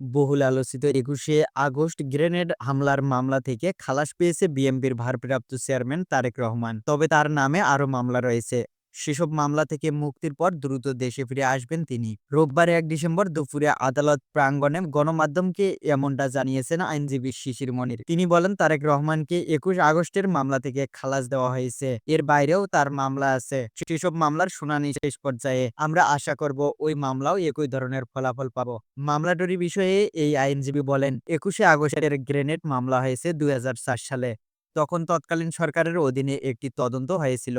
বহুল আলোচিত। একুশে আগস্ট গ্রেনেড হামলার মামলা থেকে খালাস পেয়েছে বিএমপির ভারপ্রাপ্ত চেয়ারম্যান তারেক রহমান। তবে তার নামে আরও মামলা রয়েছে। সেসব মামলা থেকে মুক্তির পর দ্রুত দেশে ফিরে আসবেন তিনি। রোববার এক ডিসেম্বর দুপুরে আদালত প্রাঙ্গণে গণমাধ্যমকে এমনটা জানিয়েছেন আইনজীবী শিশির মনির। তিনি বলেন, তারেক রহমানকে একুশ আগস্টের মামলা থেকে খালাস দেওয়া হয়েছে। এর বাইরেও তার মামলা আছে। সেসব মামলার শুনানি শেষ পর্যায়ে আমরা আশা করব ওই মামলাও একই ধরনের ফলাফল পাবো। মামলাটারি বিষয়ে এই আইনজীবী বলেন, একুশে আগস্টের গ্রেনেড মামলা হয়েছে দুই হাজার চার সালে। তখন তৎকালীন সরকারের অধীনে একটি তদন্ত হয়েছিল।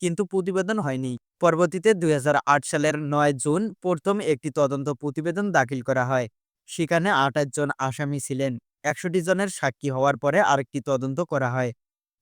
কিন্তু প্রতিবেদন হয়নি। পরবর্তীতে দুই হাজার আট সালের নয় জুন প্রথম একটি তদন্ত প্রতিবেদন দাখিল করা হয়। সেখানে আঠাশ জন আসামি ছিলেন। একষট্টি জনের সাক্ষী হওয়ার পরে আরেকটি তদন্ত করা হয়।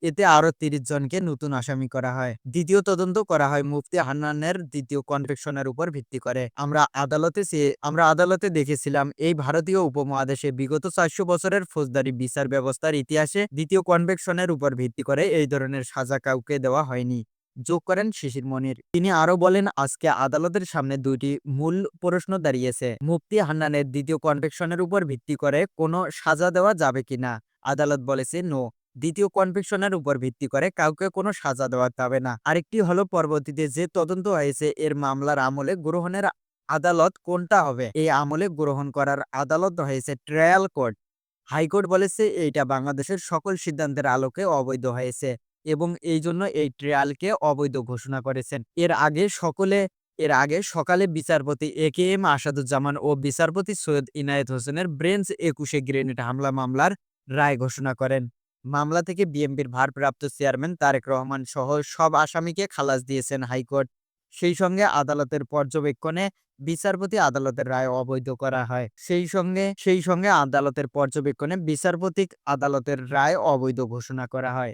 এতে আরও তিরিশ জনকে নতুন আসামি করা হয়। দ্বিতীয় তদন্ত করা হয় মুফতি হান্নানের দ্বিতীয় কনভেকশনের উপর ভিত্তি করে। আমরা আদালতে আমরা আদালতে দেখেছিলাম এই ভারতীয় উপমহাদেশে বিগত চারশো বছরের ফৌজদারি বিচার ব্যবস্থার ইতিহাসে দ্বিতীয় কনভেকশনের উপর ভিত্তি করে এই ধরনের সাজা কাউকে দেওয়া হয়নি। যোগ করেন শিশির মনির। তিনি আরও বলেন, আজকে আদালতের সামনে দুইটি মূল প্রশ্ন দাঁড়িয়েছে। মুফতি হান্নানের দ্বিতীয় কনভেকশনের উপর ভিত্তি করে কোনো সাজা দেওয়া যাবে কিনা আদালত বলেছে, নো। দ্বিতীয় কনভিকশনের উপর ভিত্তি করে কাউকে কোনো সাজা দেওয়া যাবে না। আরেকটি হলো, পরবর্তীতে যে তদন্ত হয়েছে, এর মামলার আমলে গ্রহণের আদালত কোনটা হবে? এই আমলে গ্রহণ করার আদালত হয়েছে ট্রায়াল কোর্ট। হাইকোর্ট বলেছে, এইটা বাংলাদেশের সকল সিদ্ধান্তের আলোকে অবৈধ হয়েছে। এবং এই জন্য এই ট্রায়ালকে অবৈধ ঘোষণা করেছেন। এর আগে সকলে, এর আগে সকালে বিচারপতি এ কে এম আসাদুজ্জামান ও বিচারপতি সৈয়দ ইনায়েত হোসেনের ব্রেঞ্চ একুশে গ্রেনেড হামলা মামলার রায় ঘোষণা করেন। মামলা থেকে বিএনপির ভারপ্রাপ্ত চেয়ারম্যান তারেক রহমান সহ সব আসামিকে খালাস দিয়েছেন হাইকোর্ট। সেই সঙ্গে আদালতের পর্যবেক্ষণে বিচারপতি আদালতের রায় অবৈধ করা হয়। সেই সঙ্গে সেই সঙ্গে আদালতের পর্যবেক্ষণে বিচারপতি আদালতের রায় অবৈধ ঘোষণা করা হয়।